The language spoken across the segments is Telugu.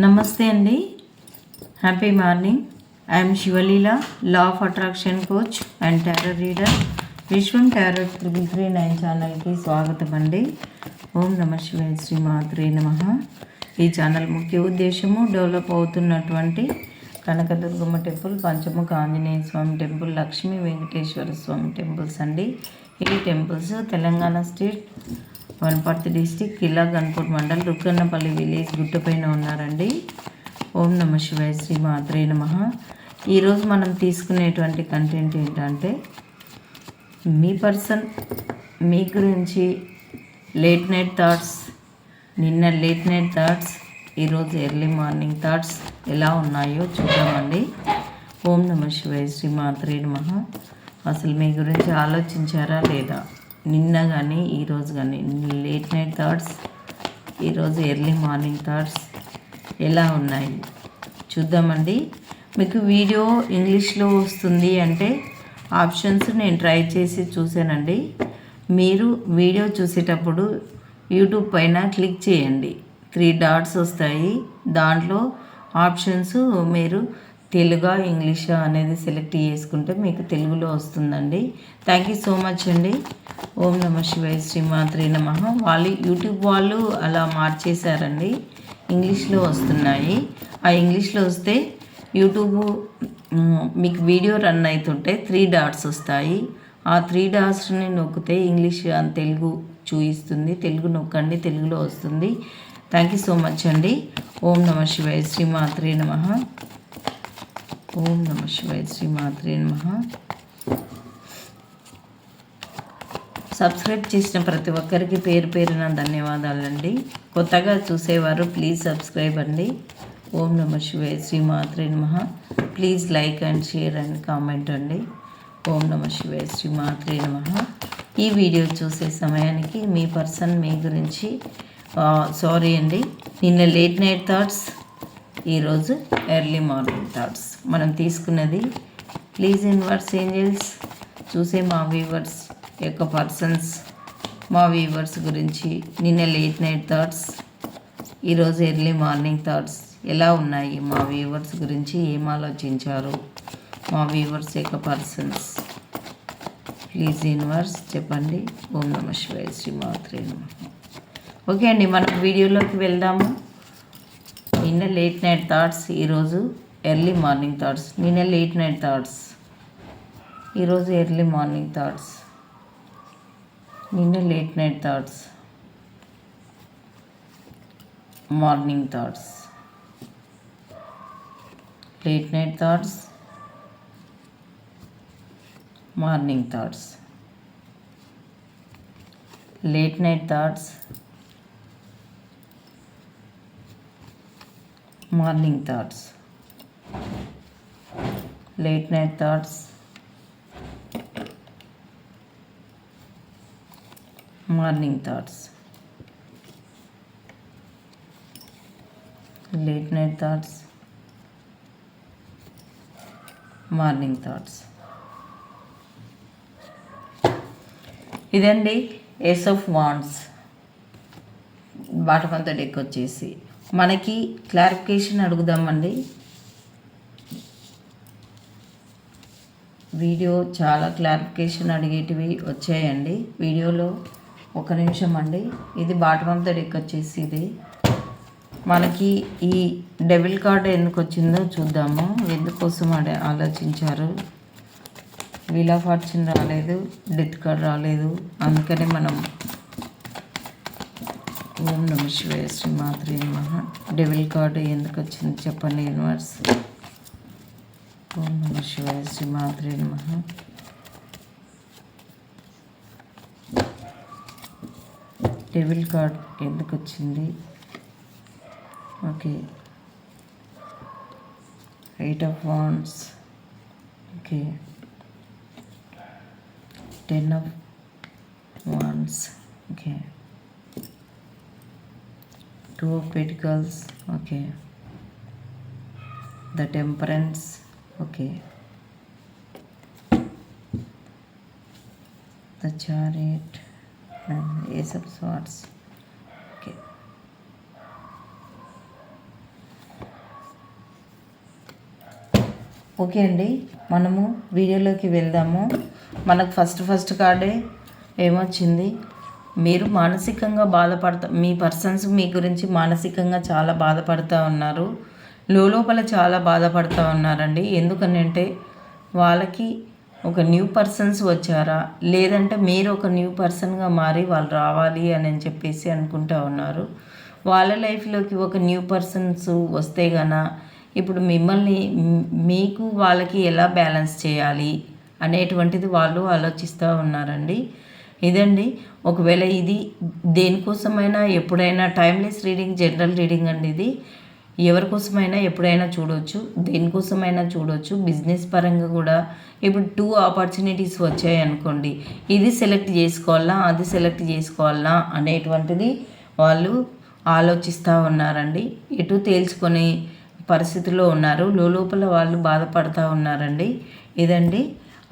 నమస్తే అండి. Happy morning I'm Sivaleela law of attraction coach and tarot reader Vishwam tarot triple three nine ఛానల్కి స్వాగతం అండి. ఓం నమ శివాయ శ్రీ మాత్రే నమ. ఈ ఛానల్ ముఖ్య ఉద్దేశము డెవలప్ అవుతున్నటువంటి Kanakadurgamma temple Panchamukha Anjaneya Swami temple Lakshmi Venkateswara Swami temples అండి. ఈ temples Telangana state Wanaparthy district Qila Ghanpur mandal Rukkannapalli village గుట్టపైన ఉన్నారండి. ఓం నమ శివాయ శ్రీ మాత్రే నమ. ఈరోజు మనం తీసుకునేటువంటి కంటెంట్ ఏంటంటే మీ పర్సన్ మీ గురించి లేట్ నైట్ థాట్స్ నిన్న లేట్ నైట్ థాట్స్ ఈరోజు ఎర్లీ మార్నింగ్ థాట్స్ ఎలా ఉన్నాయో చూద్దామండి. ఓం నమ శివాయ శ్రీ మాత్రే నమ. అసలు మీ గురించి ఆలోచించారా లేదా? నిన్న కానీ ఈరోజు కానీ లేట్ నైట్ థాట్స్ ఈరోజు ఎర్లీ మార్నింగ్ థాట్స్ ఎలా ఉన్నాయి? చూద్దామండి. మీకు వీడియో ఇంగ్లీష్లో వస్తుంది అంటే ఆప్షన్స్ నేను ట్రై చేసి చూశానండి. మీరు వీడియో చూసేటప్పుడు యూట్యూబ్ పైన క్లిక్ చేయండి. త్రీ డాట్స్ వస్తాయి. దాంట్లో ఆప్షన్స్ మీరు తెలుగా ఇంగ్లీష్ అనేది సెలెక్ట్ చేసుకుంటే మీకు తెలుగులో వస్తుందండి. థ్యాంక్ యూ సో మచ్ అండి. ఓం నమ శివాయ శ్రీమాత్రి నమ. వాళ్ళు యూట్యూబ్ వాళ్ళు అలా మార్చేశారండి. ఇంగ్లీష్లో వస్తున్నాయి. ఆ ఇంగ్లీష్లో వస్తే యూట్యూబ్ మీకు వీడియో రన్ అవుతుంటే త్రీ డాట్స్ వస్తాయి. ఆ త్రీ డాట్స్ని నొక్కితే ఇంగ్లీష్ తెలుగు చూపిస్తుంది తెలుగు నొక్కండి తెలుగులో వస్తుంది. థ్యాంక్ యూ సో మచ్ అండి. ఓం నమ శివాయ శ్రీమాత్రి నమ. ఓం నమ శివాయ శ్రీమాత్రే నమ. సబ్స్క్రైబ్ చేసిన ప్రతి ఒక్కరికి పేరు పేరున ధన్యవాదాలండి. కొత్తగా చూసేవారు ప్లీజ్ సబ్స్క్రైబ్ అండి. ఓం నమ శివాయ శ్రీమాత్రే నమ. Please like and share and comment అండి. ఓం నమ శివాయ శ్రీమాత్రే నమ. ఈ వీడియో చూసే సమయానికి మీ పర్సన్ మీ గురించి సారీ అండి. నిన్న లేట్ నైట్ థాట్స్ ఈరోజు ఎర్లీ మార్నింగ్ థాట్స్. మనం తీసుకున్నది ప్లీజ్ ఇన్వర్స్ ఏంజల్స్. చూసే మా వ్యూవర్స్ యొక్క పర్సన్స్ మా వ్యూవర్స్ గురించి నిన్న లేట్ నైట్ థాట్స్ ఈరోజు ఎర్లీ మార్నింగ్ థాట్స్ ఎలా ఉన్నాయి మా వ్యూవర్స్ గురించి ఏం ఆలోచించారు మా వ్యూవర్స్ యొక్క పర్సన్స్. ప్లీజ్ ఇన్వర్స్ చెప్పండి. ఓం నమ శివాయ శ్రీమాత్రే నమ. ఓకే అండి మనం వీడియోలోకి వెళ్దాము? నిన్న లేట్ నైట్ థాట్స్ ఈరోజు ఎర్లీ మార్నింగ్ థాట్స్ నిన్న లేట్ నైట్ థాట్స్ ఈరోజు ఎర్లీ మార్నింగ్ థాట్స్ నిన్న late night thoughts morning thoughts late night thoughts morning thoughts late night thoughts morning thoughts. Late night thoughts. Morning thoughts. Late night thoughts. Morning thoughts. ఇదండి ఏస్ ఆఫ్ వాండ్స్ బాటమంత డెక్ వచ్చేసి మనకి క్లారిఫికేషన్ అడుగుదామండి. వీడియో చాలా క్లారిఫికేషన్ అడిగేటివి వచ్చాయండి. వీడియోలో ఒక నిమిషం అండి. ఇది బాటమ్ ఆఫ్ ద డెక్ వచ్చేసి ఇది. మనకి ఈ డెబిల్ కార్డ్ ఎందుకు వచ్చిందో చూద్దాము. ఎందుకోసం అడే ఆలోచించారు? వీల్ ఆఫ్ ఫార్చ్యూన్ రాలేదు డెత్ కార్డ్ రాలేదు. అందుకనే మనం ఓం నమ శివాయ శ్రీ మాత్రే నమ. డెవిల్ కార్డ్ ఎందుకు వచ్చింది చెప్పండి యూనివర్స్. ఓం నమ శివాయ శ్రీ మాత్రే నమ. డెవిల్ కార్డ్ ఎందుకు వచ్చింది? Okay. Eight of wands. Okay. Ten of wands. Okay. Two pentacles okay. The temperance okay. The chariot ace of swords okay. Okay అండి మనము వీడియోలోకి వెళ్దాము. మనకు ఫస్ట్ ఫస్ట్ కార్డే ఏమొచ్చింది? మీరు మానసికంగా బాధపడతా మీ పర్సన్స్ మీ గురించి మానసికంగా చాలా బాధపడుతూ ఉన్నారు. లోపల చాలా బాధపడుతూ ఉన్నారండి. ఎందుకనంటే వాళ్ళకి ఒక న్యూ పర్సన్స్ వచ్చారా? లేదంటే మీరు ఒక న్యూ పర్సన్గా మారి వాళ్ళు రావాలి అని చెప్పేసి అనుకుంటా ఉన్నారు. వాళ్ళ లైఫ్లోకి ఒక న్యూ పర్సన్స్ వస్తే గన ఇప్పుడు మిమ్మల్ని మీకు వాళ్ళకి ఎలా బ్యాలెన్స్ చేయాలి అనేటువంటిది వాళ్ళు ఆలోచిస్తూ ఉన్నారండి. ఇదండి. ఒకవేళ ఇది దేనికోసమైనా ఎప్పుడైనా టైమ్లెస్ రీడింగ్ జనరల్ రీడింగ్ అండి ఇది. ఎవరి కోసమైనా ఎప్పుడైనా చూడవచ్చు దేనికోసమైనా చూడవచ్చు బిజినెస్ పరంగా కూడా ఇప్పుడు టూ ఆపర్చునిటీస్ వచ్చాయి అనుకోండి. ఇది సెలెక్ట్ చేసుకోవాలా అది సెలెక్ట్ చేసుకోవాలా అనేటువంటిది వాళ్ళు ఆలోచిస్తూ ఉన్నారండి. ఎటు తేల్చుకొని పరిస్థితిలో ఉన్నారు. లోపల వాళ్ళు బాధపడుతూ ఉన్నారండి. ఇదండి.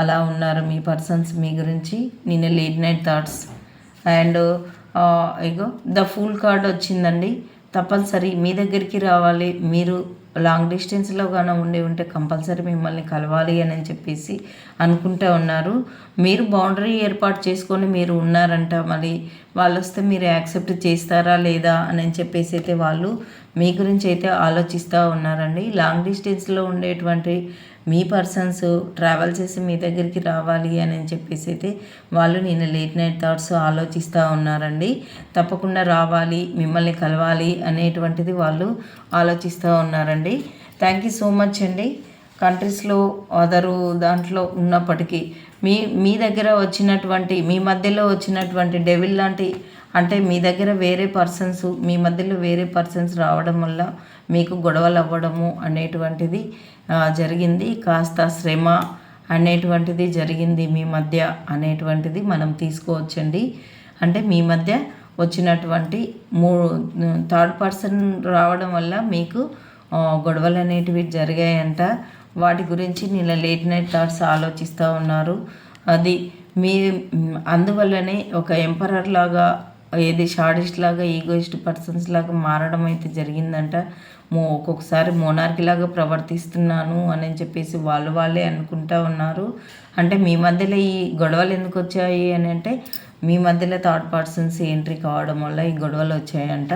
అలా ఉన్నారు మీ పర్సన్స్ మీ గురించి నిన్న late night thoughts and ego the fool card వచ్చిందండి. తప్పనిసరి మీ దగ్గరికి రావాలి. మీరు లాంగ్ డిస్టెన్స్లో కానీ ఉండి ఉంటే కంపల్సరీ మిమ్మల్ని కలవాలి అని చెప్పేసి అనుకుంటూ ఉన్నారు. మీరు బౌండరీ ఏర్పాటు చేసుకొని మీరు ఉన్నారంట. మరి వాళ్ళు వస్తే మీరు యాక్సెప్ట్ చేస్తారా లేదా అని చెప్పేసి అయితే వాళ్ళు మీ గురించి అయితే ఆలోచిస్తూ ఉన్నారండి. లాంగ్ డిస్టెన్స్లో ఉండేటువంటి మీ పర్సన్స్ ట్రావెల్ చేసి మీ దగ్గరికి రావాలి అని చెప్పేసి అయితే వాళ్ళు నేను లేట్ నైట్ థాట్స్ ఆలోచిస్తూ ఉన్నారండి. తప్పకుండా రావాలి మిమ్మల్ని కలవాలి అనేటువంటిది వాళ్ళు ఆలోచిస్తూ ఉన్నారండి. థ్యాంక్ యూ సో మచ్ అండి. కంట్రీస్లో అదరు దాంట్లో ఉన్నప్పటికీ మీ మీ దగ్గర వచ్చినటువంటి మీ మధ్యలో వచ్చినటువంటి డెవిల్ లాంటి అంటే మీ దగ్గర వేరే పర్సన్స్ మీ మధ్యలో వేరే పర్సన్స్ రావడం వల్ల మీకు గొడవలు అవ్వడము అనేటువంటిది జరిగింది. కాస్త శ్రమ అనేటువంటిది జరిగింది మీ మధ్య అనేటువంటిది మనం తీసుకోవచ్చండి. అంటే మీ మధ్య వచ్చినటువంటి మూడు థర్డ్ పర్సన్ రావడం వల్ల మీకు గొడవలు అనేటివి జరిగాయంట. వాటి గురించి నిన్న లేట్ నైట్ థాట్స్ ఆలోచిస్తూ ఉన్నారు. అది మీ అందువల్లనే ఒక ఎంపరర్ లాగా ఏది షాడిస్ట్ లాగా ఈగోయిస్ట్ పర్సన్స్ లాగా మారడం అయితే జరిగిందంట. మో ఒక్కొక్కసారి మోనార్కిలాగా ప్రవర్తిస్తున్నాను అని చెప్పేసి వాళ్ళు వాళ్ళే అనుకుంటా ఉన్నారు. అంటే మీ మధ్యలో ఈ గొడవలు ఎందుకు వచ్చాయి అని అంటే మీ మధ్యలో థర్డ్ పర్సన్స్ ఎంట్రీ కావడం వల్ల ఈ గొడవలు వచ్చాయంట.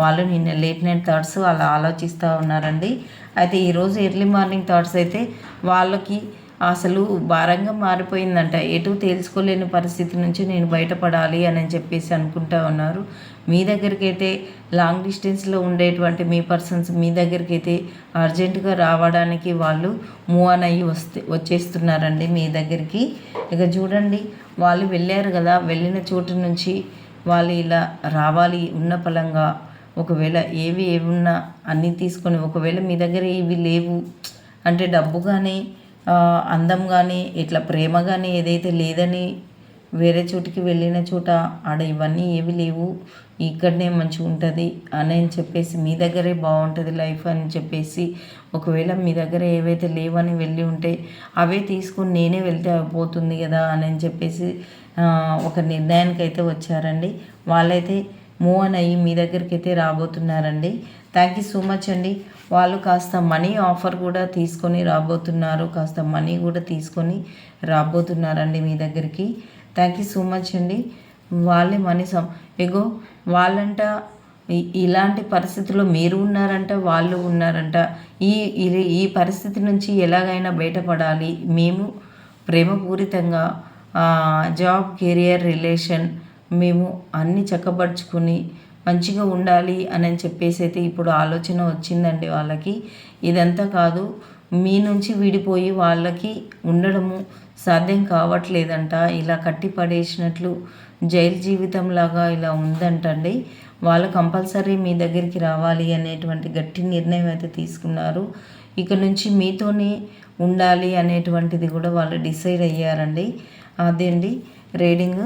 వాళ్ళు నిన్న లేట్ నైట్ థాట్స్ అలా ఆలోచిస్తూ ఉన్నారండి. అయితే ఈరోజు ఎర్లీ మార్నింగ్ థాట్స్ అయితే వాళ్ళకి అసలు భారంగా మారిపోయిందంట. ఎటు తేల్చుకోలేని పరిస్థితి నుంచి నేను బయటపడాలి అని చెప్పేసి అనుకుంటా ఉన్నారు. మీ దగ్గరికి అయితే లాంగ్ డిస్టెన్స్లో ఉండేటువంటి మీ పర్సన్స్ మీ దగ్గరికి అయితే అర్జెంటుగా రావడానికి వాళ్ళు మూవ్ ఆన్ అయ్యి వస్తే వచ్చేస్తున్నారండి మీ దగ్గరికి. ఇక చూడండి వాళ్ళు వెళ్ళారు కదా వెళ్ళిన చోటు నుంచి వాళ్ళు ఇలా రావాలి ఉన్న పలంగా ఒకవేళ ఏవి ఏవి ఉన్నా అన్నీ తీసుకొని ఒకవేళ మీ దగ్గర ఇవి లేవు అంటే డబ్బు కానీ అందం కానీ ఇట్లా ప్రేమ కానీ ఏదైతే లేదని వేరే చోటికి వెళ్ళిన చోట ఆడ ఇవన్నీ ఏవి లేవు. ఇక్కడనే మంచిగా ఉంటుంది అని చెప్పేసి మీ దగ్గరే బాగుంటుంది లైఫ్ అని చెప్పేసి ఒకవేళ మీ దగ్గర ఏవైతే లేవని వెళ్ళి ఉంటే అవే తీసుకుని నేనే వెళ్తే పోతుంది కదా అని చెప్పేసి ఒక నిర్ణయానికి అయితే వచ్చారండి. వాళ్ళైతే మూవ్ అని అయ్యి మీ దగ్గరికి అయితే రాబోతున్నారండి. థ్యాంక్ యూ సో మచ్ అండి. వాళ్ళు కాస్త మనీ ఆఫర్ కూడా తీసుకొని రాబోతున్నారు. కాస్త మనీ కూడా తీసుకొని రాబోతున్నారండి మీ దగ్గరికి. థ్యాంక్ యూ సో మచ్ అండి. వాళ్ళే మనీ సం ఎగో వాళ్ళంట ఇలాంటి పరిస్థితుల్లో మీరు ఉన్నారంట వాళ్ళు ఉన్నారంట. ఈ ఈ పరిస్థితి నుంచి ఎలాగైనా బయటపడాలి. మేము ప్రేమపూరితంగా జాబ్ కెరియర్ రిలేషన్ మేము అన్నీ చక్కబరుచుకుని మంచిగా ఉండాలి అని చెప్పేసి అయితే ఇప్పుడు ఆలోచన వచ్చిందండి వాళ్ళకి. ఇదంతా కాదు మీ నుంచి విడిపోయి వాళ్ళకి ఉండడము సాధ్యం కావట్లేదంట. ఇలా కట్టి పడేసినట్లు జైలు జీవితం లాగా ఇలా ఉందంటండి. వాళ్ళు కంపల్సరీ మీ దగ్గరికి రావాలి అనేటువంటి గట్టి నిర్ణయం అయితే తీసుకున్నారు. ఇక నుంచి మీతోనే ఉండాలి అనేటువంటిది కూడా వాళ్ళు డిసైడ్ అయ్యారండి. అదే అండి రీడింగ్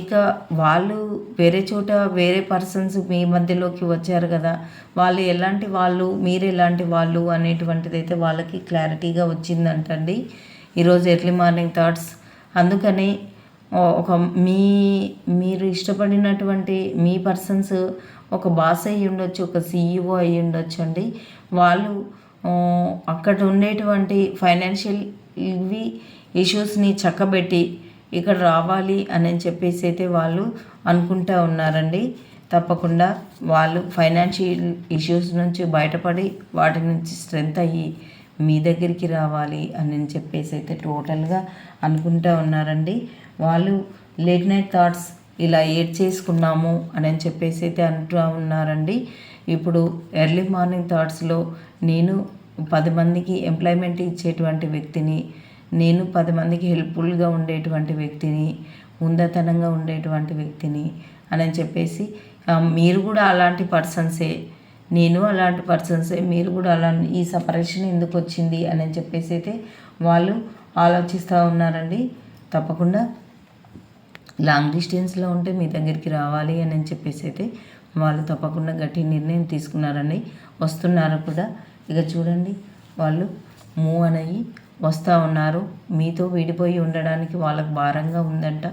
ఇక వాళ్ళు వేరే చోట వేరే పర్సన్స్ మీ మధ్యలోకి వచ్చారు కదా వాళ్ళు ఎలాంటి వాళ్ళు మీరు ఎలాంటి వాళ్ళు అనేటువంటిది అయితే వాళ్ళకి క్లారిటీగా వచ్చిందంటండి. ఈరోజు ఎర్లీ మార్నింగ్ థాట్స్. అందుకని ఒక మీ మీరు ఇష్టపడినటువంటి మీ పర్సన్స్ ఒక బాస్ అయ్యి ఉండొచ్చు ఒక సీఈఓ అయ్యి ఉండొచ్చు అండి. వాళ్ళు అక్కడ ఉండేటువంటి ఫైనాన్షియల్ ఇవి ఇష్యూస్ని చక్కబెట్టి ఇక్కడ రావాలి అని చెప్పేసి అయితే వాళ్ళు అనుకుంటా ఉన్నారండి. తప్పకుండా వాళ్ళు ఫైనాన్షియల్ ఇష్యూస్ నుంచి బయటపడి వాటి నుంచి స్ట్రెంత్ అయ్యి మీ దగ్గరికి రావాలి అని చెప్పేసి అయితే టోటల్గా అనుకుంటూ ఉన్నారండి. వాళ్ళు లేట్ నైట్ థాట్స్ ఇలా ఏడ్ చేసుకున్నాము అని చెప్పేసి అయితే అంటూ ఉన్నారండి. ఇప్పుడు ఎర్లీ మార్నింగ్ థాట్స్లో నేను పది మందికి ఎంప్లాయ్మెంట్ ఇచ్చేటువంటి వ్యక్తిని నేను పది మందికి హెల్ప్ఫుల్గా ఉండేటువంటి వ్యక్తిని ఉందతనంగా ఉండేటువంటి వ్యక్తిని అని చెప్పేసి మీరు కూడా అలాంటి పర్సన్సే నేను అలాంటి పర్సన్సే మీరు కూడా అలా ఈ సపరేషన్ ఎందుకు వచ్చింది అని చెప్పేసి అయితే వాళ్ళు ఆలోచిస్తూ ఉన్నారండి. తప్పకుండా లాంగ్ డిస్టెన్స్లో ఉంటే మీ దగ్గరికి రావాలి అని చెప్పేసి అయితే వాళ్ళు తప్పకుండా గట్టి నిర్ణయం తీసుకున్నారండి. వస్తున్నారు కూడా. ఇక చూడండి వాళ్ళు మూవ్ అనయ్యి వస్తూ ఉన్నారు. మీతో విడిపోయి ఉండడానికి వాళ్ళకు భారంగా ఉందంట.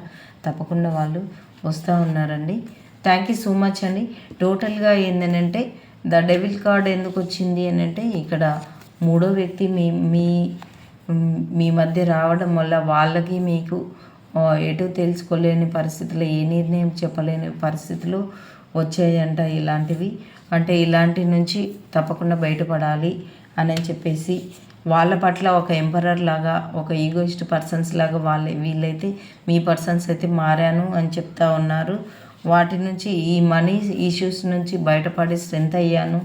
తప్పకుండా వాళ్ళు వస్తూ ఉన్నారండి. థ్యాంక్ యూ సో మచ్ అండి. టోటల్గా ఏంటంటే ద డెవిల్ కార్డ్ ఎందుకు వచ్చింది అని అంటే ఇక్కడ మూడో వ్యక్తి మీ మీ మీ మధ్య రావడం వల్ల వాళ్ళకి మీకు ఎటు తెలుసుకోలేని పరిస్థితులు ఏ నిర్ణయం చెప్పలేని పరిస్థితులు వచ్చాయంట ఇలాంటివి. అంటే ఇలాంటి నుంచి తప్పకుండా బయటపడాలి అని చెప్పేసి వాళ్ళ పట్ల ఒక ఎంపరర్ లాగా ఒక ఈగోయిస్ట్ పర్సన్స్ లాగా వాళ్ళ వీళ్ళైతే మీ పర్సన్స్ అయితే మారాను అని చెప్తా ఉన్నారు. వాటి నుంచి ఈ మనీ ఇష్యూస్ నుంచి బయటపడి స్ట్రెంత్ అయ్యాను.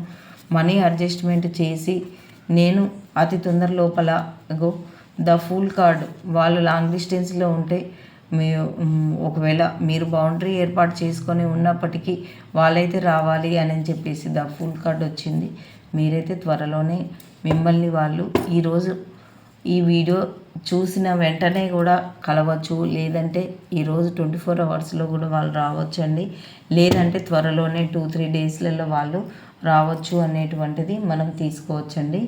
మనీ అడ్జస్ట్మెంట్ చేసి నేను అతి తొందర లోపల గో ద ఫుల్ కార్డ్ వాళ్ళు లాంగ్ డిస్టెన్స్లో ఉంటే మీ ఒకవేళ మీరు బౌండరీ ఏర్పాటు చేసుకొని ఉన్నప్పటికీ వాళ్ళైతే రావాలి అని చెప్పేసి ద ఫుల్ కార్డ్ వచ్చింది. మీరైతే త్వరలోనే మిమ్మల్ని వాళ్ళు ఈరోజు ఈ వీడియో చూసిన వెంటనే కూడా కలవచ్చు. లేదంటే ఈరోజు ట్వంటీ ఫోర్ అవర్స్లో కూడా వాళ్ళు రావచ్చు అండి లేదంటే త్వరలోనే టూ త్రీ డేస్లలో వాళ్ళు రావచ్చు అనేటువంటిది మనం తీసుకోవచ్చండి.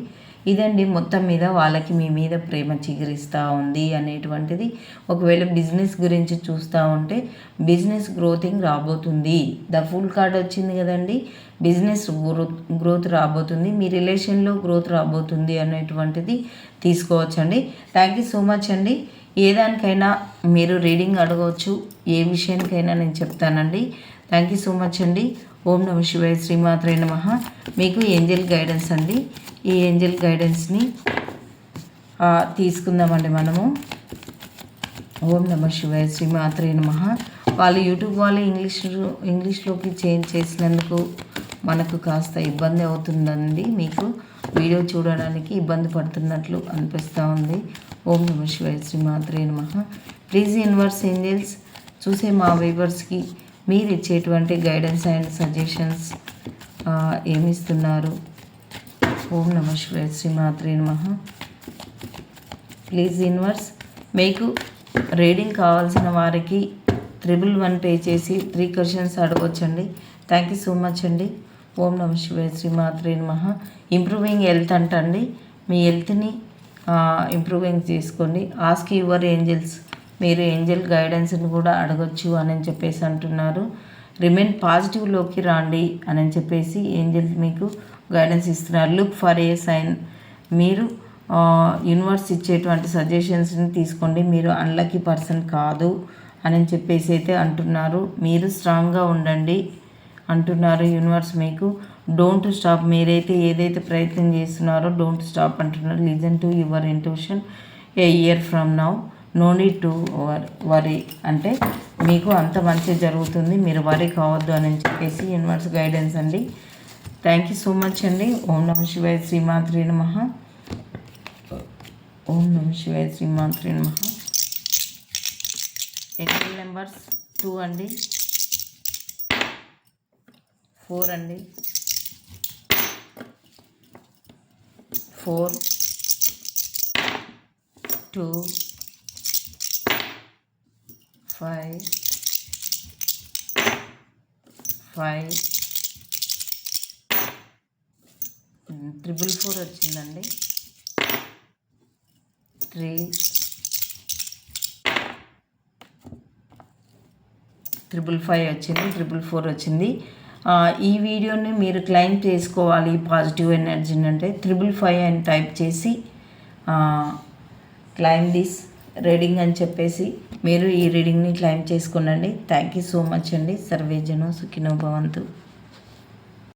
ఇదండి మొత్తం మీద వాళ్ళకి మీ మీద ప్రేమ చిగురిస్తూ ఉంది అనేటువంటిది. ఒకవేళ బిజినెస్ గురించి చూస్తూ ఉంటే బిజినెస్ గ్రోతింగ్ రాబోతుంది. ద ఫుల్ కార్డ్ వచ్చింది కదండి. బిజినెస్ గ్రోత్ గ్రోత్ రాబోతుంది. మీ రిలేషన్లో గ్రోత్ రాబోతుంది అనేటువంటిది తీసుకోవచ్చండి. థ్యాంక్ యూ సో మచ్ అండి. ఏ దానికైనా మీరు రీడింగ్ అడగవచ్చు. ఏ విషయానికైనా నేను చెప్తానండి. థ్యాంక్ యూ సో మచ్ అండి. ఓం నమ శివాయ శ్రీమాత్రే నమ. మీకు ఏంజల్ గైడెన్స్ అండి. ఈ ఏంజల్ గైడెన్స్ని తీసుకుందామండి మనము. ఓం నమ శివాయ శ్రీమాత్రే నమ. వాళ్ళు యూట్యూబ్ వాళ్ళు ఇంగ్లీష్ ఇంగ్లీష్లోకి చేంజ్ చేసినందుకు మనకు కాస్త ఇబ్బంది అవుతుందండి. మీకు వీడియో చూడడానికి ఇబ్బంది పడుతున్నట్లు అనిపిస్తూ ఉంది. ఓం నమ శివాయ శ్రీమాత్రే నమ. Please universe angels. చూసే మా వీవర్స్కి మీరు ఇచ్చేటువంటి గైడెన్స్ అండ్ సజెషన్స్ ఏమిస్తున్నారు? ఓం నమ శివాయ శ్రీమాత్రే నమ. ప్లీజ్ ఇన్వర్స్ మీకు రీడింగ్ కావాల్సిన వారికి త్రిబుల్ వన్ పే చేసి త్రీ క్వశ్చన్స్ అడగవచ్చండి థ్యాంక్ యూ సో మచ్ అండి. ఓం నమ శివాయ శ్రీమాత్రే నమ. ఇంప్రూవింగ్ హెల్త్ అంటండి. మీ హెల్త్ని ఇంప్రూవింగ్ చేసుకోండి. ఆస్క్ యువర్ ఏంజల్స్ మీరు ఏంజల్ గైడెన్స్ని కూడా అడగొచ్చు అని చెప్పేసి అంటున్నారు. రిమైన్ పాజిటివ్లోకి రాండి అని చెప్పేసి ఏంజల్ మీకు గైడెన్స్ ఇస్తున్నారు. Look for a sign. మీరు యూనివర్స్ ఇచ్చేటువంటి సజెషన్స్ని తీసుకోండి. మీరు అన్లక్కీ పర్సన్ కాదు అని చెప్పేసి అయితే అంటున్నారు. మీరు స్ట్రాంగ్గా ఉండండి అంటున్నారు యూనివర్స్ మీకు. Don't stop. మీరైతే ఏదైతే ప్రయత్నం చేస్తున్నారో డోంట్ స్టాప్ అంటున్నారు. Listen to your intuition a year from now. No need to worry అంటే మీకు అంత మంచి జరుగుతుంది మీరు వరీ కావద్దు అని చెప్పేసి యూనివర్స్ గైడెన్స్ అండి. థ్యాంక్ యూ సో మచ్ అండి. ఓం నమ శివాయ శ్రీమాత్రి నమ. ఓం నమ శివాయ శ్రీమాత్రి నమ. ఎక్సెల్ నెంబర్స్ టూ అండి. ఫోర్ అండి. Four two five five triple four వచ్చిందండి. త్రీ ట్రిపుల్ ఫైవ్ వచ్చింది ట్రిపుల్ ఫోర్ వచ్చింది. ఈ వీడియోని మీరు క్లైమ్ చేసుకోవాలి పాజిటివ్ ఎనర్జీని అంటే త్రిబుల్ ఫైవ్ అని టైప్ చేసి క్లైమ్ దిస్. రీడింగ్ అని చెప్పేసి మీరు ఈ రీడింగ్ని క్లైమ్ చేసుకునండి. థ్యాంక్ యూ సో మచ్ అండి. సర్వేజను సుఖినో భవంతు